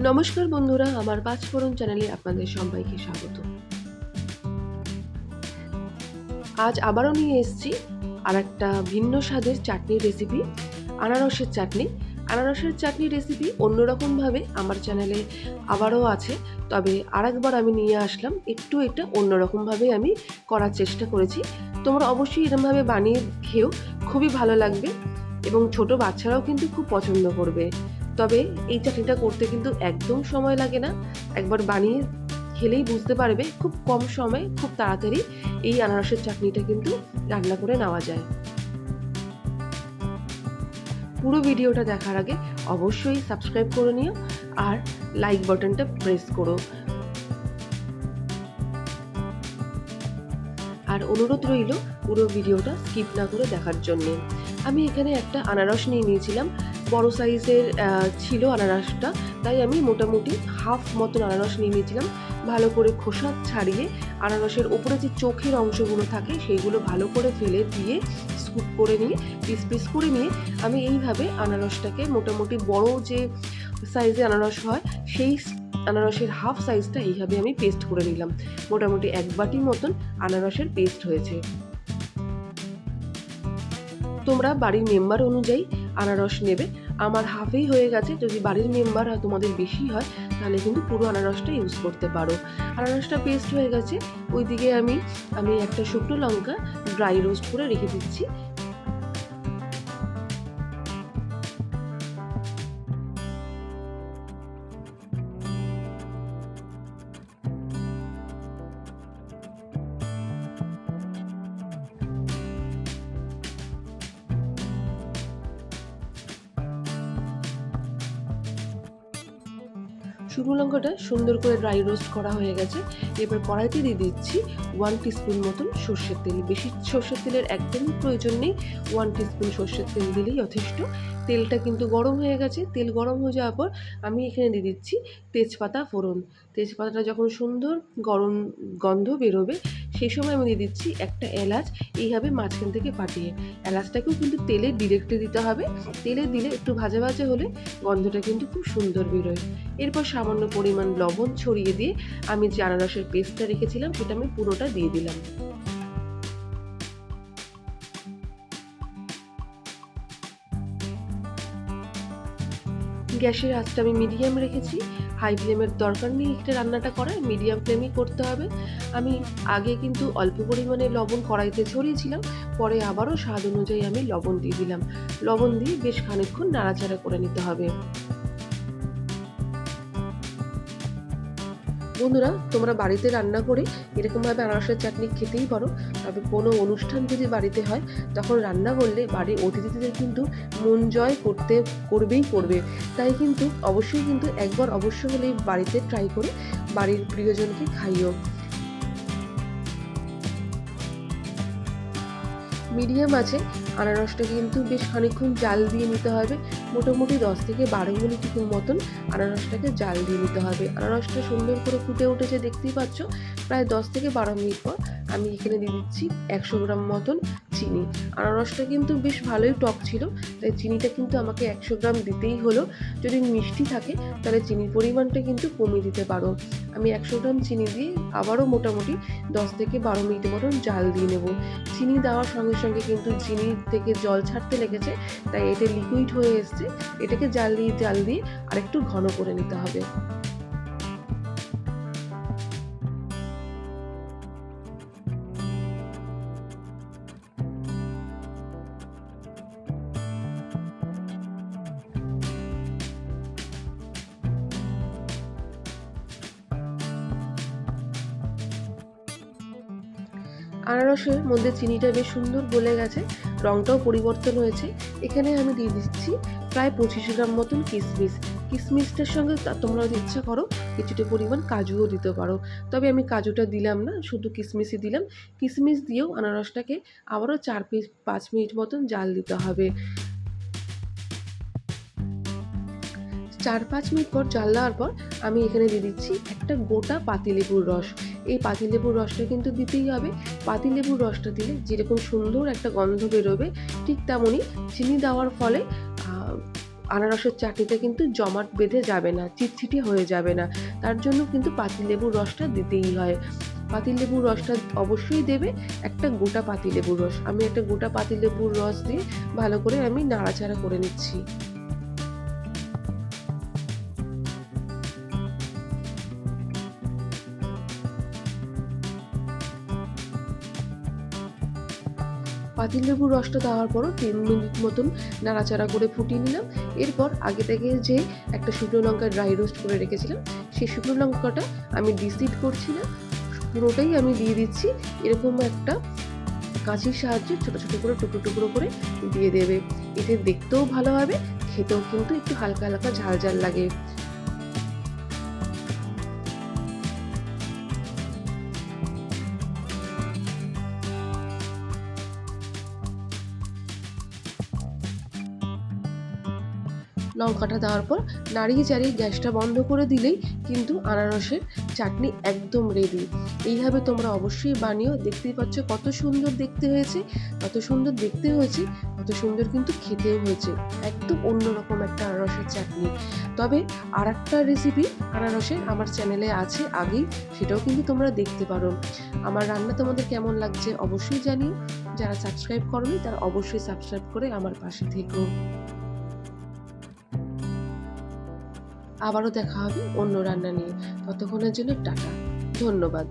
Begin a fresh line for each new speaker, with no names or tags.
নমস্কার বন্ধুরা, আমার পাঁচফোড়ন চ্যানেলে আপনাদের সবাইকে স্বাগত। আজ আবারও নিয়ে এসেছি আর একটা ভিন্ন স্বাদের চাটনির রেসিপি আনারসের চাটনি। আনারসের চাটনি রেসিপি অন্যরকমভাবে আমার চ্যানেলে আবারও আছে, তবে আরেকবার আমি নিয়ে আসলাম, একটু এটা অন্যরকমভাবে আমি করার চেষ্টা করেছি। তোমরা অবশ্যই এরমভাবে বানিয়ে খেয়েও খুবই ভালো লাগবে এবং ছোট বাচ্চারাও কিন্তু খুব পছন্দ করবে। তবে এই চাটনিটা করতে কিন্তু একদম সময় লাগে না। একবার বানিয়ে খেলেই বুঝতে পারবে খুব কম সময়ে, খুব তাড়াতাড়ি এই আনারসের চাটনিটা কিন্তু রান্না করে নেওয়া যায়। পুরো ভিডিওটা দেখার আগে অবশ্যই সাবস্ক্রাইব করে নিও আর লাইক বাটনটা প্রেস করো। আর অনুরোধ রইল পুরো ভিডিওটা স্কিপ না করে দেখার জন্য। আমি এখানে একটা আনারস নিয়ে নিয়েছিলাম বড় সাইজের ছিল আনারসটা। তাই আমি মোটামুটি হাফ মতন আনারস নিয়ে নিয়েছিলাম। ভালো করে খোসা ছাড়িয়ে আনারসের ওপরে যে চোখের অংশগুলো থাকে, সেইগুলো ভালো করে ফেলে দিয়ে স্কুপ করে নিয়ে, পিস পিস করে নিয়ে আমি এইভাবে আনারসটাকে মোটামুটি বড় যে সাইজে আনারস হয়, সেই আনারসের হাফ সাইজটা এইভাবে আমি পেস্ট করে নিলাম। মোটামুটি এক বাটি মতন আনারসের পেস্ট হয়েছে। তোমরা বাড়ির মেম্বার অনুযায়ী আনারস নেবে। আমার হাফেই হয়ে গেছে, যদি বাড়ির মেম্বার তোমাদের বেশি হয়, তাহলে কিন্তু পুরো আনারসটা ইউজ করতে পারো। আনারসটা পেস্ট হয়ে গেছে, ওইদিকে আমি আমি একটা শুকনো লঙ্কা ড্রাই রোস্ট করে রেখে দিচ্ছি। শুকনো লঙ্কাটা সুন্দর করে ড্রাই রোস্ট করা হয়ে গেছে। এবার কড়াইতে দিয়ে দিচ্ছি ওয়ান টিস্পুন মতন সর্ষের তেল। বেশি সর্ষের তেলের একদমই প্রয়োজন নেই। ওয়ান টিস্পুন সর্ষের তেল দিলেই যথেষ্ট। তেলটা কিন্তু গরম হয়ে গেছে। তেল গরম হয়ে যাওয়ার পর আমি এখানে দিয়ে দিচ্ছি তেজপাতা ফোড়ন। তেজপাতাটা যখন সুন্দর গরম গন্ধ বেরোবে সেই সময় আমি দিয়ে দিচ্ছি একটা এলাচ, এইভাবে মাঝখান থেকে পাঠিয়ে এলাচটাকেও কিন্তু তেলে ডিরেক্টলি দিতে হবে। তেলে দিলে একটু ভাজা ভাজা হলে গন্ধটা কিন্তু খুব সুন্দর বেরোয়। এরপর সামান্য পরিমাণ লবণ ছড়িয়ে দিয়ে আমি যে আনারসের পেস্টটা রেখেছিলাম, সেটা আমি পুরোটা দিয়ে দিলাম। গ্যাসের আঁচটা আমি মিডিয়াম রেখেছি। হাই ফ্লেমের দরকার নেই এটা রান্নাটা করার মিডিয়াম ফ্লেমই করতে হবে। আমি আগে কিন্তু অল্প পরিমাণে লবণ কড়াইতে ছড়িয়েছিলাম, পরে আবারও স্বাদ অনুযায়ী আমি লবণ দিয়ে দিলাম। লবণ দিয়ে বেশ খানিক্ষণ নাড়াচাড়া করে নিতে হবে। বন্ধুরা, তোমরা বাড়িতে রান্না করে এরকমভাবে আনারসের চাটনি খেতেই পারো। তবে কোনো অনুষ্ঠান যদি বাড়িতে হয়, তখন রান্না করলে বাড়ির অতিথিদের কিন্তু মন জয় করতে, করবেই করবে। তাই কিন্তু অবশ্যই কিন্তু একবার অবশ্য হলেই বাড়িতে ট্রাই করে বাড়ির প্রিয়জনকে খাইও। মিডিয়াম আছে, আনারসটা কিন্তু বেশ খানিক্ষণ জাল দিয়ে নিতে হবে। মোটামুটি দশ থেকে বারো মিনিট মতন আনারসটাকে জাল দিয়ে নিতে হবে। আনারসটা সুন্দর করে ফুটে উঠেছে, দেখতেই পাচ্ছ। প্রায় দশ থেকে বারো মিনিট পর আমি এখানে দিয়ে দিচ্ছি একশো গ্রাম মতন চিনি। আনারসটা কিন্তু বেশ ভালোই টক ছিল, তাই চিনিটা কিন্তু আমাকে একশো গ্রাম দিতেই হলো। যদি মিষ্টি থাকে, তাহলে চিনির পরিমাণটা কিন্তু কমিয়ে দিতে পারো। আমি একশো গ্রাম চিনি দিয়ে আবারও মোটামুটি দশ থেকে বারো মিনিট মতন জাল দিয়ে নেব। চিনি দেওয়ার সঙ্গে সঙ্গে কিন্তু চিনি থেকে জল ছাড়তে লেগেছে, তাই এটা লিকুইড হয়ে এসছে। এটাকে জাল দিয়ে জাল দিয়ে আরেকটু ঘন করে নিতে হবে। আনারসের মধ্যে চিনিটা বেশ সুন্দর গলে গেছে রঙটাও পরিবর্তন হয়েছে। এখানে আমি দিয়ে দিচ্ছি প্রায় পঁচিশ গ্রাম মতন কিশমিশ কিশমিশটার সঙ্গে তোমরা যদি ইচ্ছা করো, কিছুটা পরিমাণ কাজুও দিতে পারো। তবে আমি কাজুটা দিলাম না, শুধু কিশমিশই দিলাম। কিশমিশ দিয়েও আনারসটাকে আবারও চার পিস, পাঁচ মিনিট মতন জাল দিতে হবে। চার পাঁচ মিনিট পর জাল দেওয়ার পর আমি এখানে দিয়ে দিচ্ছি একটা গোটা পাতিলেবুর রস। এই পাতিলেবুর রসটা কিন্তু দিতেই হবে। পাতিলেবুর রসটা দিলে যেরকম সুন্দর একটা গন্ধ বেরোবে, ঠিক তেমনই চিনি দেওয়ার ফলে আনারসের চাটনিটা কিন্তু জমাট বেঁধে যাবে না, চিটচিটে হয়ে যাবে না। তার জন্য কিন্তু পাতিলেবুর রসটা দিতেই হয়। পাতিলেবুর রসটা অবশ্যই দেবে একটা গোটা পাতিলেবুর রস। আমি একটা গোটা পাতিলেবুর রস দিয়ে ভালো করে আমি নাড়াচাড়া করে নিচ্ছি। পাতিলেবুর রসটা দেওয়ার পরও তিন মিনিট মতন নাড়াচাড়া করে ফুটিয়ে নিলাম। এরপর আগে থেকে যে একটা শুকনো লঙ্কা ড্রাই রোস্ট করে রেখেছিলাম, সেই শুকনো লঙ্কাটা আমি ডিসিড করছি না। পুরোটাই আমি দিয়ে দিচ্ছি। এরকম একটা কাঁচির সাহায্যে ছোটো ছোটো করে টুকরো টুকরো করে দিয়ে দেবে। এতে দেখতেও ভালো হবে, খেতেও কিন্তু একটু হালকা হালকা ঝাল ঝাল লাগে। লঙ্কাটা দেওয়ার পর নাড়িয়ে চাড়িয়ে গ্যাসটা বন্ধ করে দিলেই কিন্তু আনারসের চাটনি একদম রেডি এইভাবে তোমরা অবশ্যই বানিয়েও দেখতেই পাচ্ছ কত সুন্দর দেখতে হয়েছে, কত সুন্দর দেখতে হয়েছে, কত সুন্দর কিন্তু খেতেও হয়েছে। একদম অন্যরকম একটা আনারসের চাটনি। তবে আর একটা রেসিপি আনারসের আমার চ্যানেলে আছে আগেই, সেটাও কিন্তু তোমরা দেখতে পারো। আমার রান্না তোমাদের কেমন লাগছে অবশ্যই জানিও। যারা সাবস্ক্রাইব করনি তারা অবশ্যই সাবস্ক্রাইব করে আমার পাশে থেকো। আবারও দেখা হবে অন্য রান্না নিয়ে। ততক্ষণের জন্য টাটা। ধন্যবাদ।